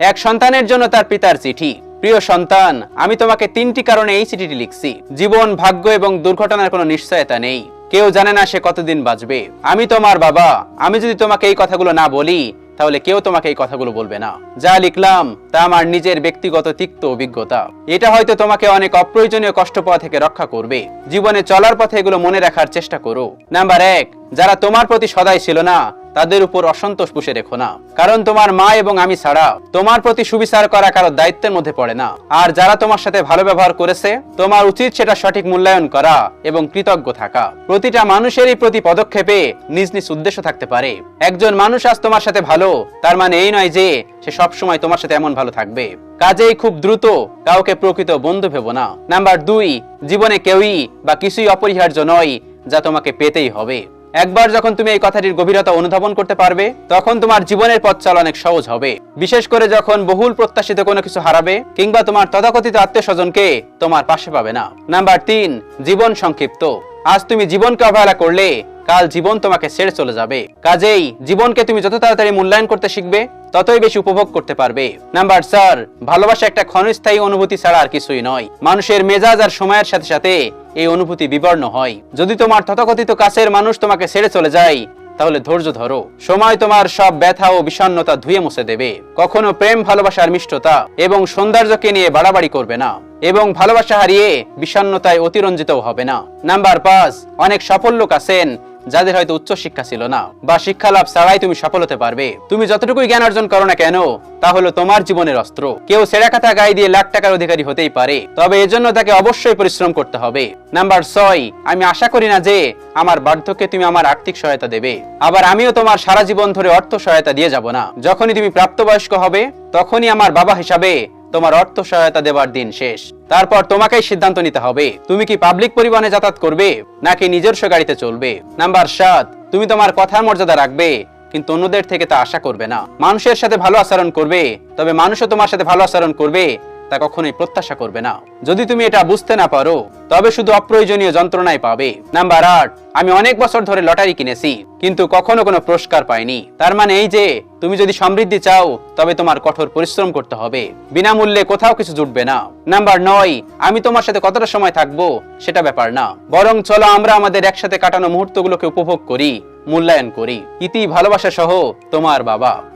এক সন্তানের জন্য তার পিতার চিঠি। প্রিয় সন্তান, আমি তোমাকে তিনটি কারণে এই চিঠিটি লিখছি। জীবন, ভাগ্য এবং দুর্ঘটনার কোনো নিশ্চয়তা নেই। কেউ জানে না সে কতদিন বাঁচবে। আমি তোমার বাবা। আমি যদি তোমাকে এই কথাগুলো না বলি, তাহলে কেউ তোমাকে এই কথাগুলো বলবে না। যা লিখলাম, তা আমার নিজের ব্যক্তিগত তিক্ত অভিজ্ঞতা। এটা হয়তো তোমাকে অনেক অপ্রয়োজনীয় কষ্ট পাওয়া থেকে রক্ষা করবে। জীবনে চলার পথে এগুলো মনে রাখার চেষ্টা করো। নাম্বার এক, যারা তোমার প্রতি সদাই ছিল না তাদের উপর অসন্তোষ পুষে রেখো না। কারণ তোমার মা এবং আমি ছাড়া তোমার প্রতি সুবিচার করা কারও দায়িত্বের মধ্যে পড়ে না। আর যারা তোমার সাথে ভালো ব্যবহার করেছে, তোমার উচিত সেটা সঠিক মূল্যায়ন করা এবং কৃতজ্ঞ থাকা। প্রতিটা মানুষেরই প্রতি পদক্ষেপে নিজ নিজ উদ্দেশ্য থাকতে পারে। একজন মানুষ আজ তোমার সাথে ভালো, তার মানে এই নয় যে সে সব সময় তোমার সাথে এমন ভালো থাকবে। কাজেই খুব দ্রুত কাউকে প্রকৃত বন্ধু ভেবো না। নাম্বার দুই, জীবনে কেউই বা কিছুই অপরিহার্য নয় যা তোমাকে পেতেই হবে। একবার যখন তুমি এই কথাটির গভীরতা অনুধাবন করতে পারবে, তখন তোমার জীবনের পথ চাল অনেক সহজ হবে। বিশেষ করে যখন বহুল প্রত্যাশিত কোনো কিছু হারাবে, কিংবা তোমার তথাকথিত আত্মীয় স্বজনকে তোমার পাশে পাবে না। নাম্বার তিন, জীবন সংক্ষিপ্ত। আজ তুমি জীবনকে অবহেলা করলে কাল জীবন তোমাকে ছেড়ে চলে যাবে। কাজেই জীবনকে তুমি যত তাড়াতাড়ি মূল্যায়ন করতে শিখবে, ততই বেশি উপভোগ করতে পারবে। নাম্বার চার ভালোবাসা একটা ক্ষণস্থায়ী অনুভূতি ছাড়া আর কিছুই নয়। মানুষের মেজাজ আর সময়ের সাথে সাথে এই অনুভূতি বিবর্ণ হয়। যদি তোমার তথাকথিত কাছের মানুষ তোমাকে ছেড়ে চলে যায়, তাহলে ধৈর্য ধরো। সময় তোমার সব ব্যথা ও বিষণ্ণতা ধুয়ে মুছে দেবে। কখনো প্রেম ভালোবাসার মিষ্টতা এবং সৌন্দর্যকে নিয়ে বাড়াবাড়ি করবে না এবং ভালোবাসা হারিয়ে বিষণ্ণতায় অতিরঞ্জিত হবে না। নাম্বার পাঁচ, অনেক সফল লোক আছেন যাদের হয়তো উচ্চ শিক্ষা ছিল না। বা শিক্ষা লাভ ছাড়াই তুমি সফল হতে পারবে। তুমি যতটুকুই জ্ঞান অর্জন করো না কেন, তা হলো তোমার জীবনের অস্ত্র। কেউ সেরা কাথা গায়ে দিয়ে লাখ টাকার অধিকারী হতেই পারে, তবে এজন্য তাকে অবশ্যই পরিশ্রম করতে হবে। নাম্বার ছয়, আমি আশা করি না যে আমার বার্ধক্যে তুমি আমার আর্থিক সহায়তা দেবে। আবার আমিও তোমার সারা জীবন ধরে অর্থ সহায়তা দিয়ে যাব না। যখনই তুমি প্রাপ্তবয়স্ক হবে, তখনই আমার বাবা হিসাবে তোমার অর্থ সহায়তা দেবার দিন শেষ। তারপর তোমাকেই সিদ্ধান্ত নিতে হবে, তুমি কি পাবলিক পরিবহনে যাতায়াত করবে, নাকি নিজস্ব গাড়িতে চলবে? নাম্বার সাত, তুমি তোমার কথার মর্যাদা রাখবে, কিন্তু অন্যদের থেকে তা আশা করবে না। মানুষের সাথে ভালো আচরণ করবে, তবে মানুষও তোমার সাথে ভালো আচরণ করবে তা কখনোই প্রত্যাশা করবে না। যদি তুমি এটা বুঝতে না পারো, তবে শুধু অপ্রয়োজনীয় যন্ত্রণাই পাবে। নাম্বার আট, আমি অনেক বছর ধরে লটারি কিনেছি, কিন্তু কখনো কোনো পুরস্কার পাইনি। তার মানে এই যে, তুমি যদি সমৃদ্ধি চাও, তবে তোমার কঠোর পরিশ্রম করতে হবে। বিনামূল্যে কোথাও কিছু জুটবে না। নাম্বার নয়, আমি তোমার সাথে কতটা সময় থাকব, সেটা ব্যাপার না। বরং চলো আমরা আমাদের একসাথে কাটানো মুহূর্তগুলোকে উপভোগ করি, মূল্যায়ন করি। ইতি ভালোবাসা সহ তোমার বাবা।